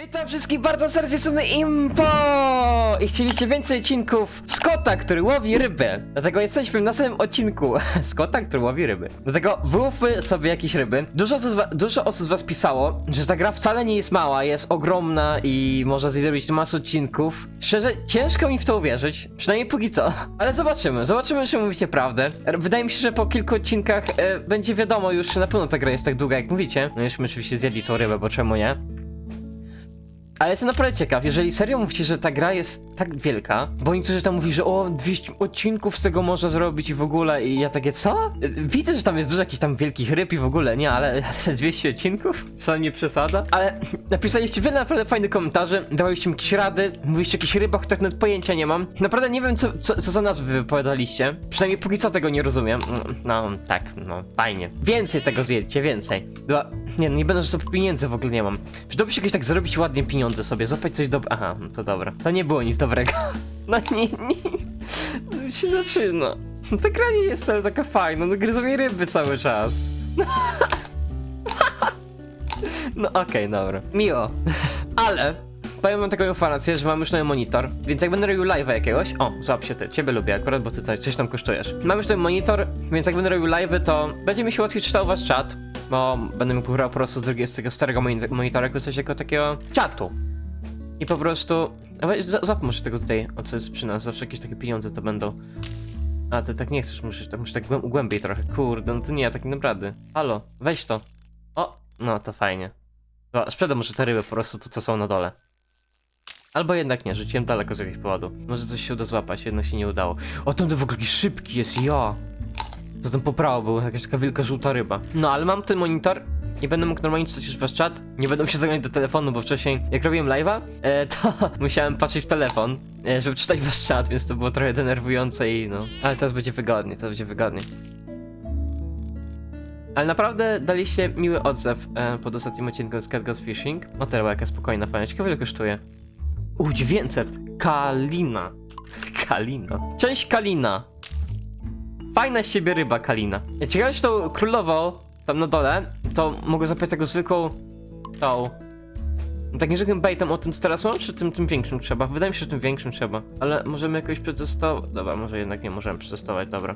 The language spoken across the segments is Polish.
Witam wszystkich bardzo serdecznie, Impo! I chcieliście więcej odcinków z kota, który łowi ryby. Dlatego jesteśmy na samym odcinku z kota, który łowi ryby. Dlatego wyłówmy sobie jakieś ryby. Dużo osób, dużo osób z was pisało, że ta gra wcale nie jest mała, jest ogromna i można z niej zrobić masę odcinków. Szczerze, ciężko mi w to uwierzyć, przynajmniej póki co. Ale zobaczymy, zobaczymy, czy mówicie prawdę. Wydaje mi się, że po kilku odcinkach e, będzie wiadomo już, na pewno ta gra jest tak długa, jak mówicie. No już my oczywiście zjedli tą rybę, bo czemu nie? Ale jestem naprawdę ciekaw, jeżeli serio mówicie, że ta gra jest tak wielka, bo niektórzy tam mówi, że o, 200 odcinków z tego można zrobić i w ogóle, i ja takie, co? Widzę, że tam jest dużo jakichś tam wielkich ryb i w ogóle, nie, ale, ale 200 odcinków? Co, nie przesada? Ale napisaliście wiele naprawdę fajnych komentarzy, dawaliście mi jakieś rady, mówiliście o jakichś rybach, których nawet pojęcia nie mam. Naprawdę nie wiem, co, co, co za nazwy wypowiadaliście, przynajmniej póki co tego nie rozumiem. No, tak, no, fajnie. Więcej tego zjedźcie, więcej. Była... Nie, nie będę, sobie pieniędzy w ogóle nie mam. Przydałoby się jakoś tak zarobić ładnie pieniądze sobie, złapać coś dobrego. Aha, no to dobra. To nie było nic dobrego. No nie, nie. No się zaczyna. Ta gra nie jest wcale taka fajna, no gryzą mi ryby cały czas. No okej, dobra. Miło. Ale powiem wam taką informację, że mam już nowy monitor, więc jak będę robił live'a jakiegoś, o, złap się ty, ciebie lubię akurat, bo ty coś, coś tam kosztujesz. Mam już nowy monitor, więc jak będę robił live'y, to będzie mi się łatwiej czytał wasz czat, bo będę mógł po prostu z, z tego starego moni- monitora korzystać jako takiego czatu. I po prostu... Złap może tego tutaj, o co jest przy nas, zawsze jakieś takie pieniądze to będą. A, ty tak nie chcesz, musisz, tak, musisz tak głę- głębiej trochę, kurde, no to nie, tak naprawdę. Halo, weź to. O, no to fajnie. Dobra, sprzedam może te ryby po prostu, to co są na dole. Albo jednak nie, rzuciłem daleko z jakiegoś powodu. Może coś się uda złapać, jednak się nie udało. O, ten w ogóle szybki jest, ja. To tam poprawa był, jakaś taka wielka żółta ryba. No, ale mam ten monitor. Nie będę mógł normalnie czytać już wasz czat. Nie będę się zaglądać do telefonu, bo wcześniej, jak robiłem live'a, e, to musiałem patrzeć w telefon, e, żeby czytać wasz czat, więc to było trochę denerwujące i no. Ale teraz będzie wygodnie, teraz będzie wygodnie. Ale naprawdę daliście miły odzew e, pod ostatnim odcinku z Cat Goes Fishing. Była jaka spokojna fajna. Ciekawe ile kosztuje. U, 900. Kalina. Kalina. Cześć Kalina. Fajna z ciebie ryba, Kalina. Ciekawe, czy tą królową tam na dole, to mogę zapytać tego zwykłą tą... Takim zwykłym baitem o tym, co teraz mam, czy tym, tym większym trzeba? Wydaje mi się, że tym większym trzeba. Ale możemy jakoś przetestować... Dobra, może jednak nie możemy przetestować, dobra.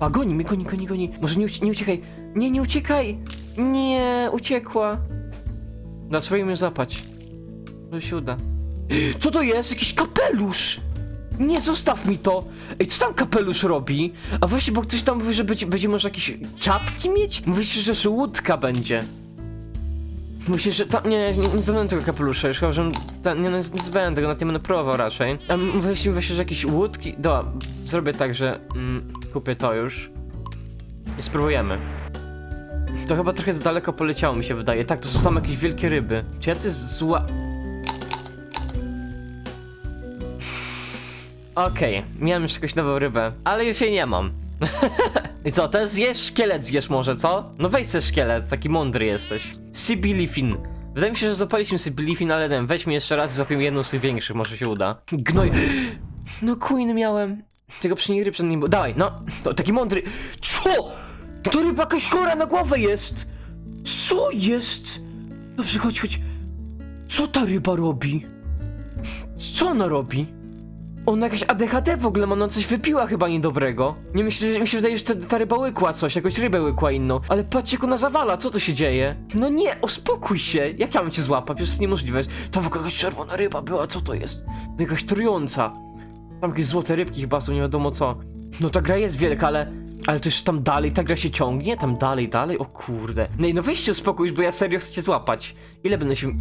A, goni mnie, goni, goni, goni. Może nie, ucie nie uciekaj. Nie, nie uciekaj. Nie, uciekła. Da, spróbujmy złapać. To się uda. Co to jest? Jakiś kapelusz! Nie, zostaw mi to! Ej, co tam kapelusz robi? A właśnie, bo ktoś tam mówi, że będzie, będzie może jakieś czapki mieć? Mówisz, że łódka będzie. Myślisz, że tam, nie, nie, nie zabędę tego kapelusza, już chyba, że nie, no, nie zabędę go, na tym będę próbował raczej. A myślisz, myślisz, że jakieś łódki, dobra, zrobię tak, że mm, kupię to już i spróbujemy. To chyba trochę za daleko poleciało, mi się wydaje. Tak, to są same jakieś wielkie ryby. Czy jacy zła... Okej, miałem już jakąś nową rybę, ale już jej nie mam. I co, teraz zjesz szkielet zjesz może, co? No weź se szkielet, taki mądry jesteś. Sibilifin. Wydaje mi się, że zapaliśmy Sibilifin, ale nie weźmy jeszcze raz i złapiemy jedną z tych większych, może się uda. Gnoj... No Queen miałem. Tego przy niej ryb przed nim było. Dawaj, no, to taki mądry... Co? To ryba jakaś chora na głowę jest! Co jest? Dobrze, chodź, chodź. Co ta ryba robi? Co ona robi? Ona jakaś ADHD w ogóle ma, ona coś wypiła chyba niedobrego. Nie myślę, że mi się wydaje, że ta, ta ryba łykła coś, jakąś rybę łykła inną. Ale patrzcie jak ona zawala, co to się dzieje? No nie, uspokój się, jak ja mam cię złapać? Przecież to jest niemożliwe. To w ogóle jakaś czerwona ryba była, co to jest? Jakaś trująca. Tam jakieś złote rybki chyba są, nie wiadomo co. No ta gra jest wielka, ale... Ale to już tam dalej, ta gra się ciągnie? Tam dalej, dalej? O kurde. No i no weź się uspokój, bo ja serio chcę cię złapać. Ile będę się...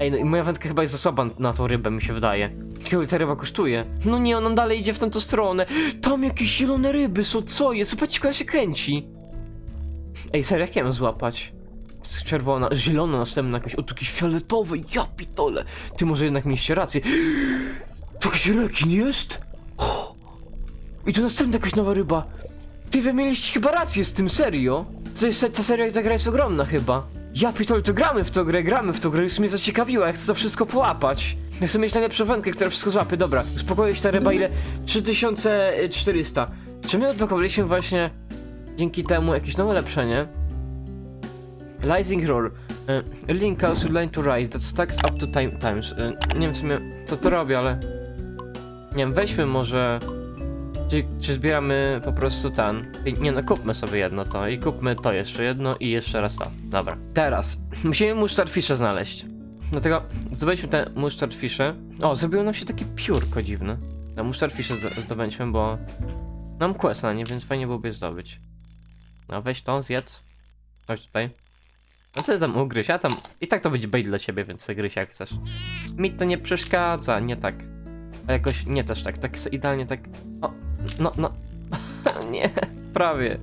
Ej, no i moja wędka chyba jest za słaba na tą rybę, mi się wydaje. Ile ta ryba kosztuje? No nie, ona dalej idzie w tamtą stronę. Tam jakieś zielone ryby są, co jest? Zobaczcie, ona się kręci. Ej, serio, jak ja złapać? Czerwona, zielona następna jakaś, o, tu jakieś fioletowe, ja pitole. Ty może jednak mieliście rację. To jakiś rekin jest? I tu następna jakaś nowa ryba. Ty wy mieliście chyba rację z tym, serio? To jest, ta seria, ta gra jest ogromna chyba. Ja pitole, to gramy w tą grę, gramy w tą grę, już mnie zaciekawiła, ja chcę to wszystko połapać. Ja chcę mieć najlepszą wędkę, która wszystko złapie, dobra. Uspokoję się ta ryba, ile? 3400. Czy my odblokowaliśmy właśnie dzięki temu jakieś nowe ulepszenie? Rising Roll. E, Link house line to rise, that stacks up to time times. E, nie wiem w sumie co to robi, ale... Nie wiem, weźmy może... Czy, czy zbieramy po prostu ten? Nie no, kupmy sobie jedno to i kupmy to jeszcze jedno i jeszcze raz to. Dobra. Teraz, musimy musztarfisze znaleźć. Dlatego zdobyliśmy te musztarfisze. O, zrobiło nam się takie piórko dziwne. Te musztarfisze zdo- zdobędźmy, bo... Mam quest na nie, więc fajnie byłoby je zdobyć. No weź to, zjedz. Chodź tutaj. No ty tam ugryź, a tam i tak to będzie bait dla ciebie, więc gryź jak chcesz. Mi to nie przeszkadza, nie tak. A jakoś nie też tak, tak se idealnie tak. O, no, no. nie, prawie.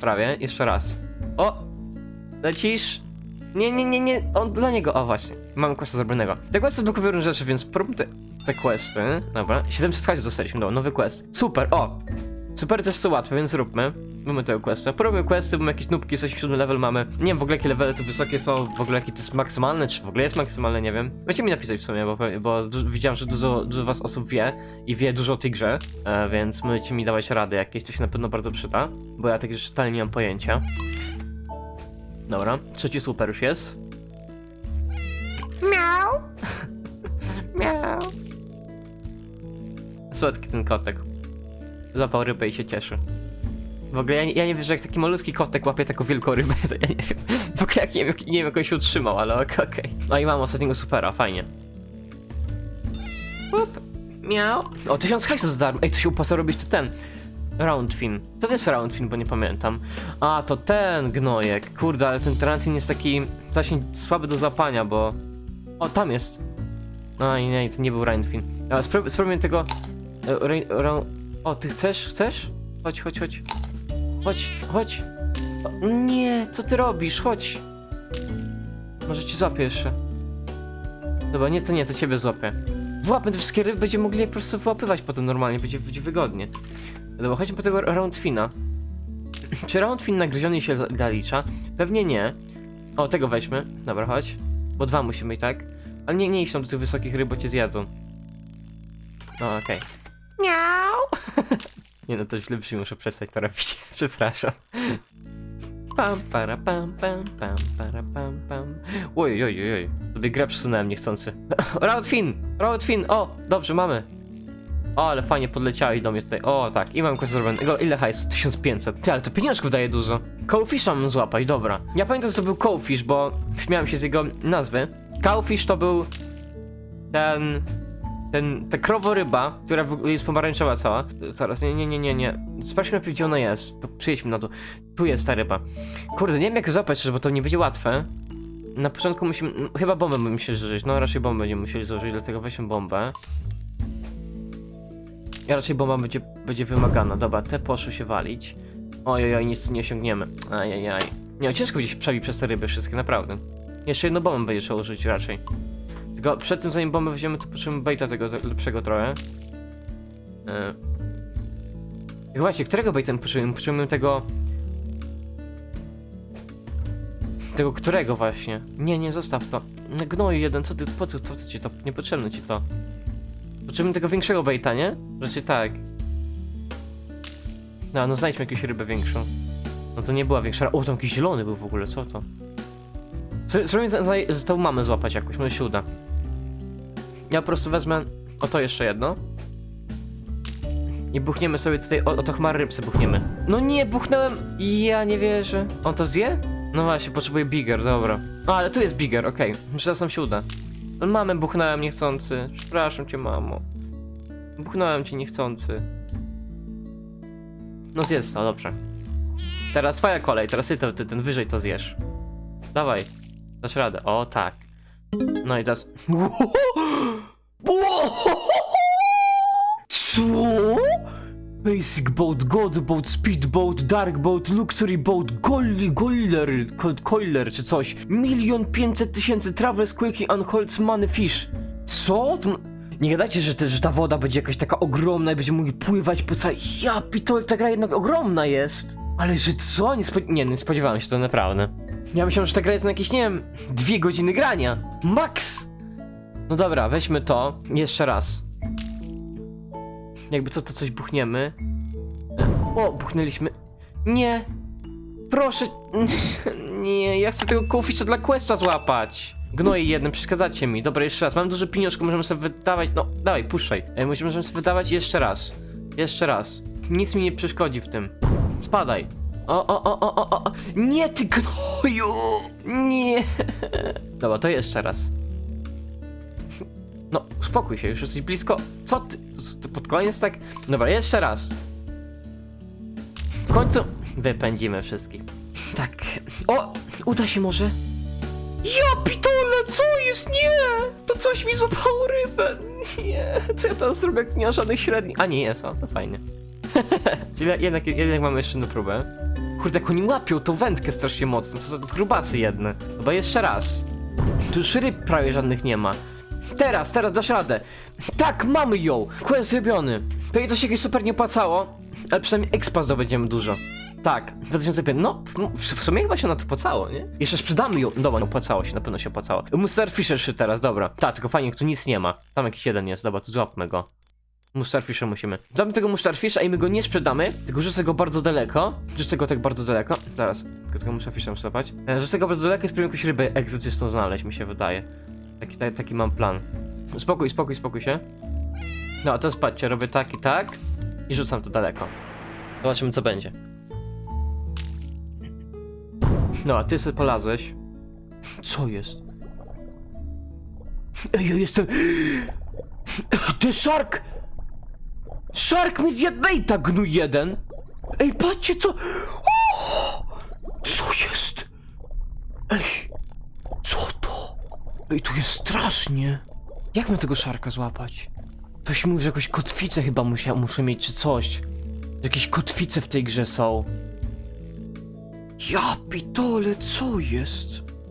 Prawie, jeszcze raz. O! Lecisz? Nie, nie, nie, nie, on dla niego, o właśnie. Mamy questa zrobionego. Te questy odblokują różne rzeczy, więc próbmy te, te questy. Dobra, 700 hajsu dostaliśmy, do nowy quest. Super, o! Super, jest to łatwe, więc zróbmy. Mamy tego questa. Próbujmy questy, mamy jakieś nubki, coś siódmy level mamy. Nie wiem w ogóle jakie levely tu wysokie są, w ogóle jaki to jest maksymalny, czy w ogóle jest maksymalny, nie wiem. Możecie mi napisać w sumie, bo, bo widziałem, że dużo, dużo was osób wie i wie dużo o tej grze, e, więc możecie mi dawać rady jakieś, to się na pewno bardzo przyda, bo ja tak już totalnie nie mam pojęcia. Dobra, trzeci super już jest. Miau. Miau. Słodki ten kotek. Złapał rybę i się cieszy. W ogóle ja, nie- ja nie wierzę, jak taki malutki kotek łapie taką wielką rybę, to ja nie wiem. W ogóle jak nie wiem, nie wiem jak on się utrzymał, ale ok- okej. No i mam ostatniego supera, fajnie. Up. Miał. O, tysiąc hajsu za darmo. Ej, to się opłaca robić to ten. Roundfin. To jest Roundfin, bo nie pamiętam. A, to ten gnojek. Kurde, ale ten Roundfin jest taki właśnie słaby do złapania, bo... O, tam jest. No i nie, to nie był Roundfin. Ale spró- spróbujmy tego... e, O, ty chcesz? Chcesz? Chodź, chodź, chodź. Chodź, chodź. O, nie, co ty robisz? Chodź. Może ci złapię jeszcze. Dobra, nie, to nie, to ciebie złapię. Włapmy te wszystkie ryby, będziemy mogli je po prostu wyłapywać potem normalnie, będzie, będzie wygodnie. Dobra, chodźmy po tego Roundfina. Czy Roundfin nagryziony się za- zalicza? Pewnie nie. O, tego weźmy. Dobra, chodź. Bo dwa musimy i tak. Ale nie, nie idź tam do tych wysokich ryb, bo cię zjadzą. No, okej. Miau! nie no, to źle brzmi, muszę przestać to robić. Przepraszam. Pam, para, pam, pam, pam, para, pam, pam. Oj, oj, oj, oj. Sobie grę przesunąłem niechcący. Roundfin! Roundfin! O, dobrze, mamy. O, ale fajnie podleciały do mnie tutaj. O, tak, i mam quest zrobionego. Ile hajsu? 1500. Ty, ale to pieniążków daje dużo. Cowfisha mam złapać, dobra. Ja pamiętam, co był Cowfish, bo śmiałem się z jego nazwy. Cowfish to był ten... Ten, ta kroworyba, która w jest pomarańczowa cała. Zaraz, nie, nie, nie, nie, nie. Sprawdźmy gdzie ona jest. Przyjedźmy na dół. Tu jest ta ryba. Kurde, nie wiem jak ją złapać, bo to nie będzie łatwe. Na początku musimy... m, Chyba bombę będziemy musieli. No, raczej bombę będziemy musieli zużyć, dlatego weźmy bombę. Ja raczej bomba będzie, będzie wymagana. Dobra, te poszły się walić. Ojej, nic tu nie osiągniemy. Ajajaj. Nie, ciężko gdzieś przebić przez te ryby wszystkie, naprawdę. Jeszcze jedną bombę będzie trzeba użyć raczej. Tylko przed tym, zanim bombę weźmiemy, to potrzebujemy baita tego te- lepszego trochę. Yy. Właśnie, którego baita potrzebujemy? Potrzebujemy tego... Tego którego właśnie? Nie, nie, zostaw to. No, Gnoju jeden, co ty, po co, co, co ci to? Niepotrzebne ci to. Potrzebujemy tego większego baita, nie? Raczej tak. No, no znajdźmy jakąś rybę większą. No to nie była większa. O, tam jakiś zielony był w ogóle, co to? Spróbuj- Spróbuj za- za- tą mamę złapać jakoś, może się uda. Ja po prostu wezmę o to jeszcze jedno. I buchniemy sobie tutaj, o, o to chmary ryb sobie buchniemy. No nie, buchnąłem! Ja nie wierzę. On to zje? No właśnie, potrzebuję bigger, dobra. A, ale tu jest bigger, okej. Może teraz nam się uda. No mamę buchnąłem niechcący. Przepraszam cię, mamo. Buchnąłem cię niechcący. No zjedz to, dobrze. Teraz twoja kolej, teraz ty, ty ten wyżej to zjesz. Dawaj, dasz radę. O, tak. No i teraz... Co? Basic boat, god boat, speedboat, dark boat, luxury boat, golly, goiler, co- coiler czy coś. Milion pięćset tysięcy travelers, quickie, unholds, money, fish. Co? Nie gadajcie, że, te, że ta woda będzie jakaś taka ogromna i będziemy mogli pływać po całej... Ja pitol, ta gra jednak ogromna jest. Ale że co? Nie, spo... nie, nie spodziewałem się to naprawdę. Ja myślałem, że ta gra jest na jakieś, nie wiem, dwie godziny grania. Max! No dobra, weźmy to jeszcze raz. Jakby co, to coś buchniemy. O, buchnęliśmy. Nie! Proszę. Nie, ja chcę tego kufisza dla questa złapać. Gnoje jednym, przeszkadzacie mi. Dobra, jeszcze raz. Mam dużo pieniążków, możemy sobie wydawać. No, dawaj, puszczaj. E, Możemy sobie wydawać jeszcze raz. Jeszcze raz. Nic mi nie przeszkodzi w tym. Spadaj. O, o, o, o, o, o. Nie, ty gnoju! Nie. Dobra, to jeszcze raz. No, uspokój się, już jesteś blisko. Co ty? ty pod koniec tak? Dobra, jeszcze raz. W końcu wypędzimy wszystkich. Tak. O! Uda się może? Ja pitole, co jest? Nie! To coś mi złapało rybę. Nie. Co ja teraz zrobię, jak nie ma żadnych średnich? A nie jest, o, to fajnie. Czyli jednak, jednak mamy jeszcze jedną próbę. Kurde, jak oni łapią tą wędkę strasznie mocno, to są grubasy jedne. Chyba jeszcze raz. Tu już ryb prawie żadnych nie ma. Teraz, teraz dasz radę. Tak, mamy ją! Quest zrobiony. Pewnie to się jakieś super nie opłacało, ale przynajmniej expa zdobędziemy dużo. Tak, 2005. No, w sumie chyba się na to opłacało, nie? Jeszcze sprzedamy ją. Dobra, opłacało się, na pewno się opłacało. Mustard Fisherszy teraz, dobra. Tak, tylko fajnie, tu nic nie ma. Tam jakiś jeden jest, dobra, to złapmy go. Mustarfisha musimy. Damy tego Mustarfisha i my go nie sprzedamy, tylko rzucę go bardzo daleko. Rzucę go tak bardzo daleko. Zaraz, tylko tego Mustarfisha muszę złapać. E, Rzucę go bardzo daleko i spróbuję jakąś rybę egzotyczną znaleźć, mi się wydaje. Taki, taki, taki mam plan. Spokój, spokój, spokój się. No, a teraz patrzcie, robię tak i tak i rzucam to daleko. Zobaczymy, co będzie. No, a ty sobie polazłeś. Co jest? Ej, ja jestem... Ty Shark! Shark mi zjadł baita, gnój jeden! Ej, patrzcie co... Co jest? Ej, co to? Ej, tu jest strasznie. Jak mam tego szarka złapać? Ktoś mówi, że jakąś kotwicę chyba musia, muszę mieć, czy coś. Jakieś kotwice w tej grze są. Ja pitole, co jest?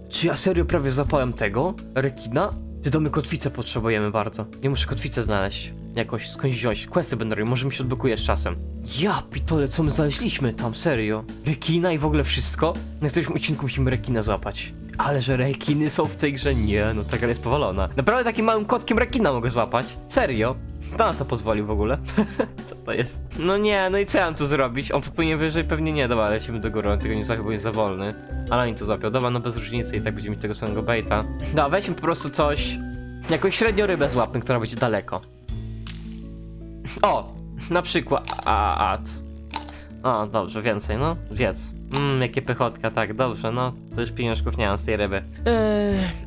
Czy ja serio prawie zapałem tego? Rekina? Ty domy kotwicę potrzebujemy bardzo. Nie muszę kotwicę znaleźć. Jakoś skądś wziąć. Questy będę robił, może mi się odblokuje z czasem. Ja pitole, co my znaleźliśmy tam, serio? Rekina i w ogóle wszystko? Na którymś odcinku musimy rekina złapać. Ale że rekiny są w tej grze? Nie, no ta jest powalona. Naprawdę takim małym kotkiem rekina mogę złapać? Serio? Kto na to pozwolił w ogóle? co to jest? No nie, no i co ja mam tu zrobić? On popłynie wyżej? Pewnie nie, dobra, lecimy do góry, on tego nie złapie, bo jest za wolny. Ale oni to złapią, dobra, no bez różnicy i tak będziemy mieć tego samego baita. Dobra, weźmy po prostu coś, jakąś średnią rybę złapmy, która będzie daleko. O, na przykład, a, at. O, dobrze, więcej, no, wiedz. Mmm, jakie pychotka, tak, dobrze, no, to już pieniążków nie mam z tej ryby. Eee...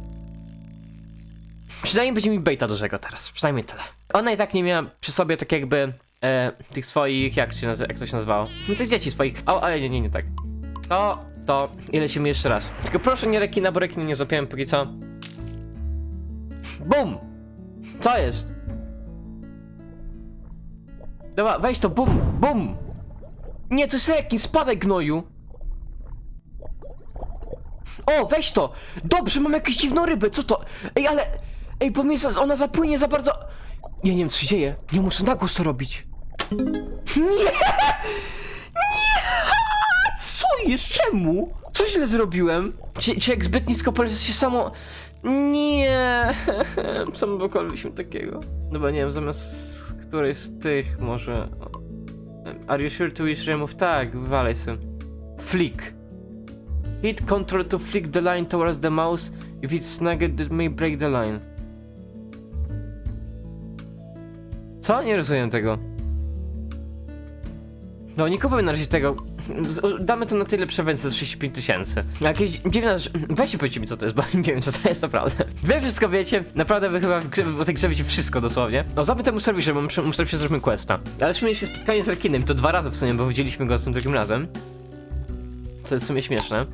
Przynajmniej będzie mi baita dużego teraz, przynajmniej tyle. Ona i tak nie miała przy sobie tak jakby e, tych swoich, jak, się jak to się nazywało? No tych dzieci swoich. O, ale nie, nie, nie tak. To, to, i lecimy jeszcze raz. Tylko proszę nie rekina, bo rekina nie złapiałem póki co. Bum! Co jest? Dobra, weź to, bum, bum! Nie, to jest rekin, spadaj gnoju! O, weź to! Dobrze, mam jakąś dziwną rybę, co to? Ej, ale... Ej, bo mnie za- ona zapłynie za bardzo... Ja nie wiem, co się dzieje. Nie muszę na głos to robić. Nie! Nie! Co jest? Czemu? Co źle zrobiłem? Czy, czy jak zbyt nisko poleci się samo... Nie! Wykonaliśmy takiego? Dobra, nie wiem, zamiast której z tych może... Are you sure to wish remove? Tak, wywalaj sobie. Flick. Hit control to flick the line towards the mouse. If it's snagged, it may break the line. Co? Nie rozumiem tego. No, nie kupujmy na razie tego. Damy to na tyle przewencji za 65 tysięcy. Jakieś dziwne rzeczy. Weźcie powiedzcie mi co to jest, bo nie wiem co to jest naprawdę. Wy wszystko wiecie, naprawdę wy chyba w o tej grze wiecie wszystko dosłownie. No zróbmy temu serwisie, bo muszę się zrobimy questa. Ale już mieliśmy spotkanie z Rekinem, to dwa razy w sumie, bo widzieliśmy go z tym drugim razem. Co jest w sumie śmieszne.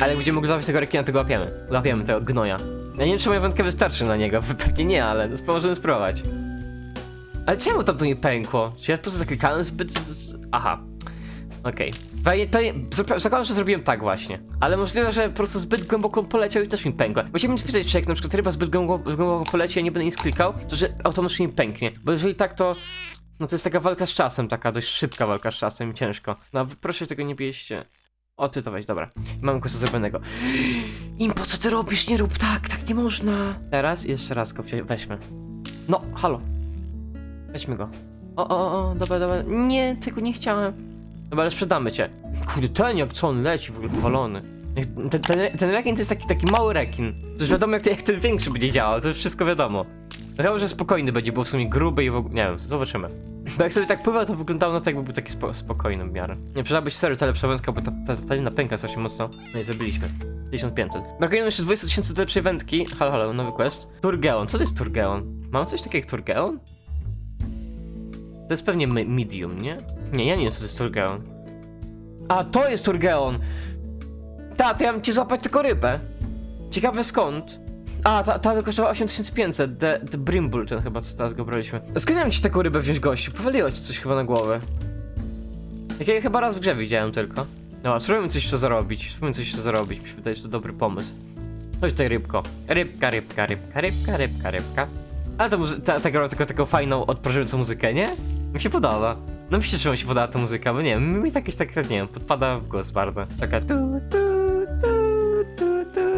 Ale jak będziemy mogli złapać tego rekina, to go łapiemy. Łapiemy tego gnoja. Ja nie wiem, czy moja wędka wystarczy na niego. Pewnie nie, ale no, możemy spróbować. Ale czemu tam to nie pękło? Czy ja po prostu zaklikałem zbyt... Aha. Okej. Zapra- zakładam, że zrobiłem tak właśnie. Ale możliwe, że po prostu zbyt głęboko poleciał i też mi pękło. Musimy napisać, czy jak na przykład ryba zbyt głęboko, głęboko poleci, ja nie będę nic klikał, to że automatycznie pęknie. Bo jeżeli tak, to... No to jest taka walka z czasem, taka dość szybka walka z czasem i ciężko. No proszę tego nie bierzcie. O, ty to weź, dobra. Mam kogoś zrobionego. Impo, co ty robisz? Nie rób tak, tak nie można. Teraz jeszcze raz go weźmy. No, halo. Weźmy go. O, o, o, dobra, dobra. Nie, tego nie chciałem. Dobra, ale sprzedamy cię. Kurde, ten jak co on leci, w ogóle powalony. Ten, ten, ten rekin to jest taki, taki mały rekin. To już wiadomo jak, jak ten większy będzie działał, to już wszystko wiadomo. Myślałem, że spokojny będzie, bo w sumie gruby i w ogóle, nie wiem, zobaczymy. Bo jak sobie tak pływał, to wyglądało na to, jakby był taki spo, spokojny w miarę. Nie, przydałaby się serio teleprzewędka, bo ta, ta, ta lina pęka strasznie mocno. No i zabiliśmy. 1500. Brakuje nam jeszcze 20 tysięcy lepszej wędki. Halo, halo, nowy quest. Turgeon, co to jest Turgeon? Mam coś takiego jak Turgeon? To jest pewnie me- medium, nie? Nie, ja nie wiem co to jest Turgeon. A, to jest Turgeon! Ta, to ja mam ci złapać tylko rybę. Ciekawe skąd. A, ta, ta kosztowała 8500, the, the Brimble ten chyba, co teraz go braliśmy. Skąd ja mam ci taką rybę wziąć, gościu? Powaliło ci coś chyba na głowę. Jak ja je chyba raz w grze widziałem tylko. No, spróbujmy coś jeszcze zarobić, spróbujmy coś jeszcze zarobić, mi się wydaje, że to dobry pomysł. Chodź tutaj rybko. Rybka, rybka, rybka, rybka, rybka, rybka. Ale muzy- ta, ta gra tylko taką fajną, odprężającą muzykę, nie? Mi się podoba. No myślę, że mi się podoba ta muzyka, bo nie wiem, mi jakieś tak, nie wiem, podpada w głos bardzo. Taka tu, tu, tu, tu, tu,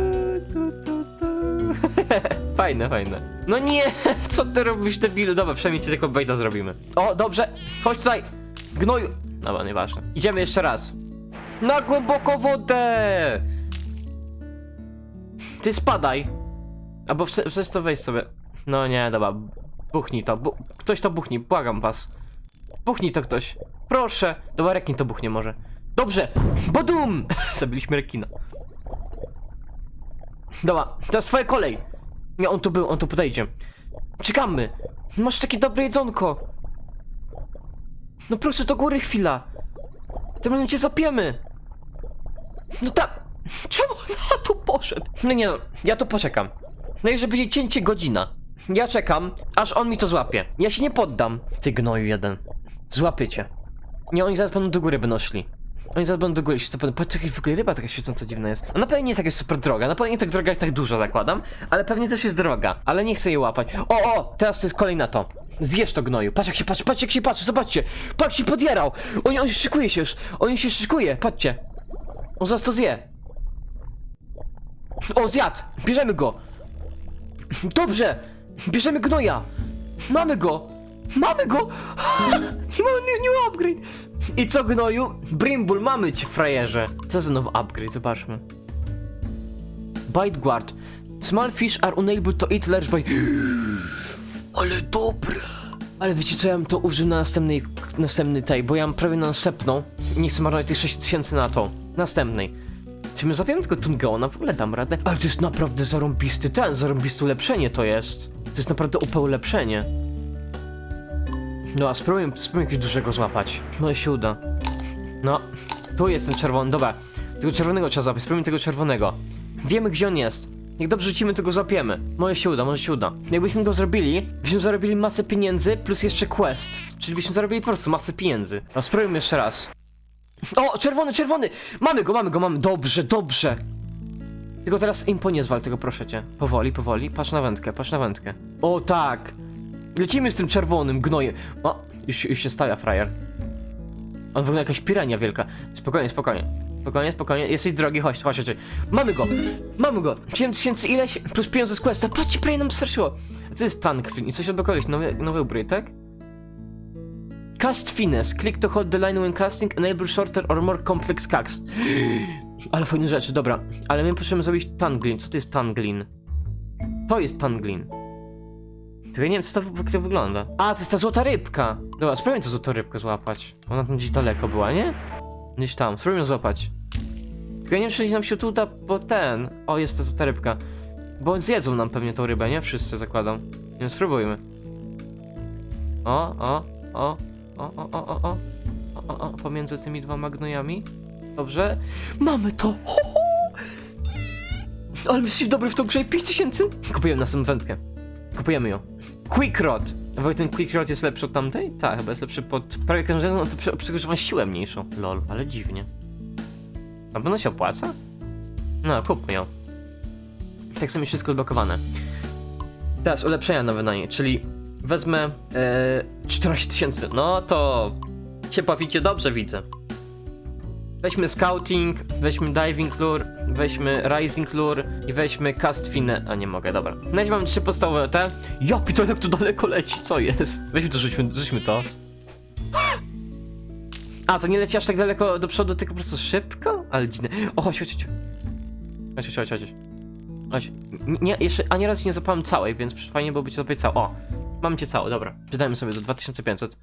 tu, tu, tu. Fajne, fajne. No nie, co ty robisz, debilu? Dobra, przynajmniej ci tylko bejta zrobimy. O, dobrze, chodź tutaj, gnoju. Dobra, nieważne. Idziemy jeszcze raz. Na głęboko wodę! Ty spadaj. Albo przez to weź sobie. No nie, dobra. Buchnij to. Bu ktoś to buchni, błagam was. Buchnij to ktoś. Proszę. Dobra, rekin to buchnie może. Dobrze. Bodum! Zabiliśmy rekina. Dobra, teraz twoja kolej. Nie, on tu był, on tu podejdzie. Czekamy. Masz takie dobre jedzonko. No proszę, do góry chwila. Tym razem cię zapiemy. No tak. Czemu na to poszedł? No nie no, ja to poczekam. No i że będzie cięcie godzina. Ja czekam, aż on mi to złapie. Ja się nie poddam. Ty gnoju jeden. Złapię cię. Nie, oni zaraz będą do góry będą szli. Oni zaraz będą do góry szli. Patrz, jaka w ogóle ryba taka świecąca dziwna jest. Ona pewnie nie jest jakaś super droga, na pewno nie tak droga jak tak dużo zakładam, ale pewnie też jest droga. Ale nie chcę jej łapać. O, o, teraz to jest kolej na to. Zjesz to gnoju. Patrz jak się patrzy, patrz jak się patrzy, zobaczcie. Patrz się podjarał. On, on szykuje się już. On się szykuje, patrzcie. On zaraz to zje. O, zjadł! Bierzemy go! Dobrze! Bierzemy gnoja! Mamy go! Mamy go! Nie nie, nie upgrade! I co gnoju? Brimble, mamy cię, frajerze! Co za nowy upgrade? Zobaczmy. Bite guard. Small fish are unable to eat large bite. Ale dobre! Ale wiecie co, ja bym to użył na następnej, następny tej, bo ja mam prawie na następną. Nie chcę marnować tych 6000 na to. Następnej. Czy my zapiemy tylko Tungeona? W ogóle dam radę. Ale to jest naprawdę zarąbisty ten, zarąbiste ulepszenie to jest. To jest naprawdę OP ulepszenie. No, a spróbujmy, spróbujmy jakiegoś dużego złapać. Może się uda. No, tu jest ten czerwony, dobra. Tego czerwonego trzeba złapać, spróbujmy tego czerwonego. Wiemy gdzie on jest. Jak dobrze rzucimy, to go złapiemy. Może się uda, może się uda. Jakbyśmy go zrobili, byśmy zarobili masę pieniędzy, plus jeszcze quest. Czyli byśmy zarobili po prostu masę pieniędzy. No, spróbujmy jeszcze raz. O, czerwony, czerwony! Mamy go, mamy go, mamy. Dobrze, dobrze. Tylko teraz impo nie zwal tego, proszę cię. Powoli, powoli. Patrz na wędkę, patrz na wędkę. O, tak. Lecimy z tym czerwonym gnojem. O, już, już się stawia frajer. On wygląda jakaś pirania wielka. Spokojnie, spokojnie. Spokojnie, spokojnie. Jesteś drogi, chodź, chodź, chodź. Mamy go! Mamy go! 7000 ileś plus pieniądze z questa. Patrzcie, prawie nam starczyło. A co jest tank? I coś albo koleś, nowy, nowy upgrade, tak? Cast finesse. Click to hold the line when casting. Enable shorter or more complex cast. Ale fajne rzeczy, dobra. Ale my potrzebujemy zrobić tanglin. Co to jest tanglin? To jest tanglin. Tylko nie wiem, co to, jak to wygląda. A, to jest ta złota rybka. Dobra, spróbujmy tę złotą rybkę złapać. Ona tam gdzieś daleko była, nie? Gdzieś tam, spróbujmy ją złapać. Tylko nie wiem, czy nam się tu uda, bo ten... O, jest ta złota rybka. Bo zjedzą nam pewnie tą rybę, nie? Wszyscy zakładam. Nie spróbujmy. O, o, o, o, o, o, o, o, o, o, pomiędzy tymi dwoma gnojami. Dobrze. Mamy to! Ho, ho! Ale my jesteśmy dobry w tą grze. 5000? Kupujemy następną wędkę. Kupujemy ją. Quick Rod! Wojtek, ten Quick Rod jest lepszy od tamtej? Tak, chyba jest lepszy pod prawie każdego, no to ma siłę mniejszą. Lol, ale dziwnie. Na pewno się opłaca? No, kupmy ją. Tak samo wszystko odblokowane. Teraz ulepszenia na niej, czyli wezmę e, 14 tysięcy. No to się bawicie dobrze, widzę. Weźmy Scouting, weźmy Diving Lure, weźmy Rising Lure i weźmy Cast Fine... A nie mogę, dobra. Na mam trzy podstawowe te. Ja pitole, jak to daleko leci, co jest? Weźmy to, rzućmy, rzućmy to. A, to nie leci aż tak daleko do przodu, tylko po prostu szybko? Ale dziwne. O, chodź, chodź, chodź. Chodź, chodź, chodź, chodź. Nie, jeszcze ani razu nie zapałem całej, więc fajnie byłoby ci zapać całą. O, mam cię całą, dobra. Przydajmy sobie do 2500.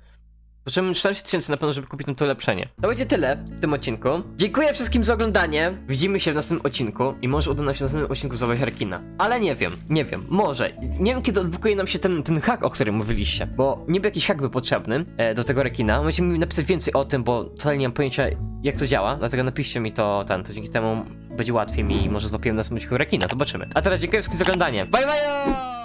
Potrzebujemy 40 tysięcy na pewno, żeby kupić to ulepszenie. To będzie tyle w tym odcinku. Dziękuję wszystkim za oglądanie. Widzimy się w następnym odcinku i może uda nam się w następnym odcinku złapać Harkina. Ale nie wiem, nie wiem, może. Nie wiem kiedy odblokuje nam się ten, ten hack, o którym mówiliście, bo niby jakiś hack był potrzebny e, do tego rekina. Możecie mi napisać więcej o tym, bo totalnie nie mam pojęcia jak to działa, dlatego napiszcie mi to ten, to dzięki temu będzie łatwiej mi i może złapiemy na następnym odcinku rekina, zobaczymy. A teraz dziękuję wszystkim za oglądanie. Bye bye!